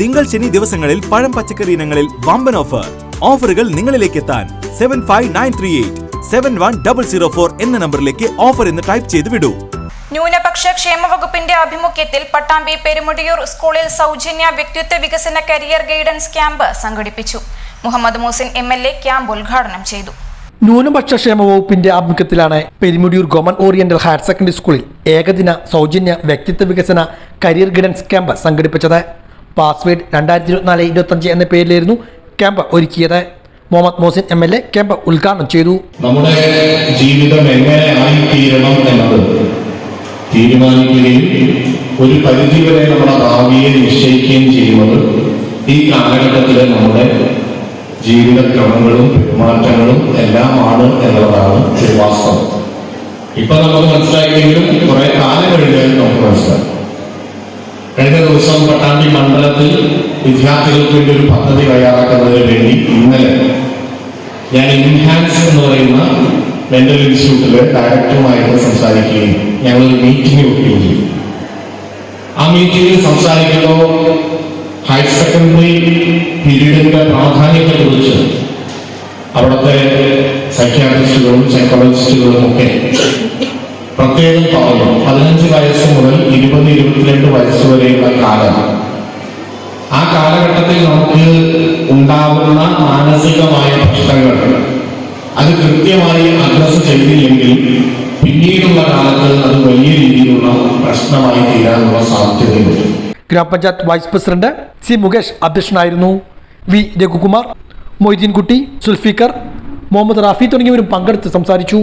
തിങ്കൾ ശനി ദിവസങ്ങളിൽ പഴം പച്ചക്കറി ഇനങ്ങളിൽ വമ്പൻ ഓഫർ ഓഫറുകൾ നിങ്ങളിലേക്ക് എത്താൻ seven five nine three eight seven one double zero four എന്ന നമ്പറിലേക്ക് ഓഫർ എന്ന് ടൈപ്പ് ചെയ്ത് വിടൂ. ന്യൂനപക്ഷ ക്ഷേമ വകുപ്പിന്റെ ആഭിമുഖ്യത്തിൽ പട്ടാമ്പി പെരുമുടിയൂർ സ്കൂളിൽ സൗജന്യ വ്യക്തിത്വ വികസന കരിയർ ഗൈഡൻസ് ക്യാമ്പ് സംഘടിപ്പിച്ചു. Muhammad Moosin M L A camp ഉദ്ഘാടനം ചെയ്തു. ന്യൂനപക്ഷ ക്ഷേമ വകുപ്പിന്റെ ആഭിമുഖ്യത്തിലാണ് Perumudiyoor government oriental higher secondary സ്കൂളിൽ ഏകദിന സൗജന്യ വ്യക്തിത്വ വികസന കരിയർ ഗൈഡൻസ് ക്യാമ്പ് സംഘടിപ്പിച്ചത്. പാസ്വേഡ് രണ്ടായിരത്തി ഇരുപത്തിനാല് ഇരുപത്തഞ്ച് എന്ന പേരിലായിരുന്നു ക്യാമ്പ് ഒരുക്കിയത്. Muhammad Mohsin M L A camp ഉദ്ഘാടനം ചെയ്തു. നമ്മുടെ ജീവിതം എങ്ങനെ ആയിത്തീരണം എന്നത് തീരുമാനിക്കുകയും ഒരു പരിധിവരെ നമ്മുടെ ഭാവിയെ നിശ്ചയിക്കുകയും ചെയ്യുന്നത് ഈ കാലഘട്ടത്തിലെ നമ്മുടെ ജീവിതക്രമങ്ങളും പെരുമാറ്റങ്ങളും എല്ലാമാണ് എന്നുള്ളതാണ് ഒരു വാസ്തവം. ഇപ്പൊ നമുക്ക് മനസ്സിലാക്കിയെങ്കിലും കുറെ കാലം കഴിഞ്ഞാൽ നമുക്ക് മനസ്സിലാക്കും കഴിഞ്ഞ ദിവസം പട്ടാമ്പി മണ്ഡലത്തിൽ വിദ്യാർത്ഥികൾക്ക് വേണ്ടി ഒരു പദ്ധതി തയ്യാറാക്കുന്നതിന് വേണ്ടി ഇന്നലെ ഞാൻ ഇൻഹാൻസ് എന്ന് പറയുന്ന മെന്റൽ ഇൻസ്റ്റിറ്റ്യൂട്ടിലെ ഡയറക്ടറുമായിട്ട് സംസാരിക്കുകയും ഞങ്ങൾ ഒരു മീറ്റിംഗ് വെക്കുകയും ചെയ്തു. ആ മീറ്റിംഗിൽ സംസാരിക്കുമ്പോൾ ഹയർ സെക്കൻഡറി പീരീഡിന്റെ പ്രാധാന്യത്തെക്കുറിച്ച് അവിടുത്തെ സൈക്യാട്രിസ്റ്റുകളും സൈക്കോളജിസ്റ്റുകളും ഒക്കെ പ്രത്യേകം പറഞ്ഞു. പതിനഞ്ച് വയസ്സ് മുതൽ വയസ്സ് വരെയുള്ള കാലം. ആ കാലഘട്ടത്തിൽ നമുക്ക് ഉണ്ടാകുന്ന മാനസികമായ പ്രശ്നങ്ങൾ അത് കൃത്യമായി അഡ്രസ് ചെയ്തില്ലെങ്കിൽ പിന്നീടുള്ള കാലത്ത് അത് വലിയ രീതിയിലുള്ള പ്രശ്നമായി തീരാനുള്ള സാധ്യതയുണ്ട് ഗ്രാമപഞ്ചായത്ത് വൈസ് പ്രസിഡന്റ് സി മുകേഷ് അധ്യക്ഷനായിരുന്നു. വി രഘുകുമാർ മൊയ്തീൻകുട്ടി സുൽഫിക്കർ മുഹമ്മദ് റാഫി തുടങ്ങിയവരും പങ്കെടുത്ത് സംസാരിച്ചു.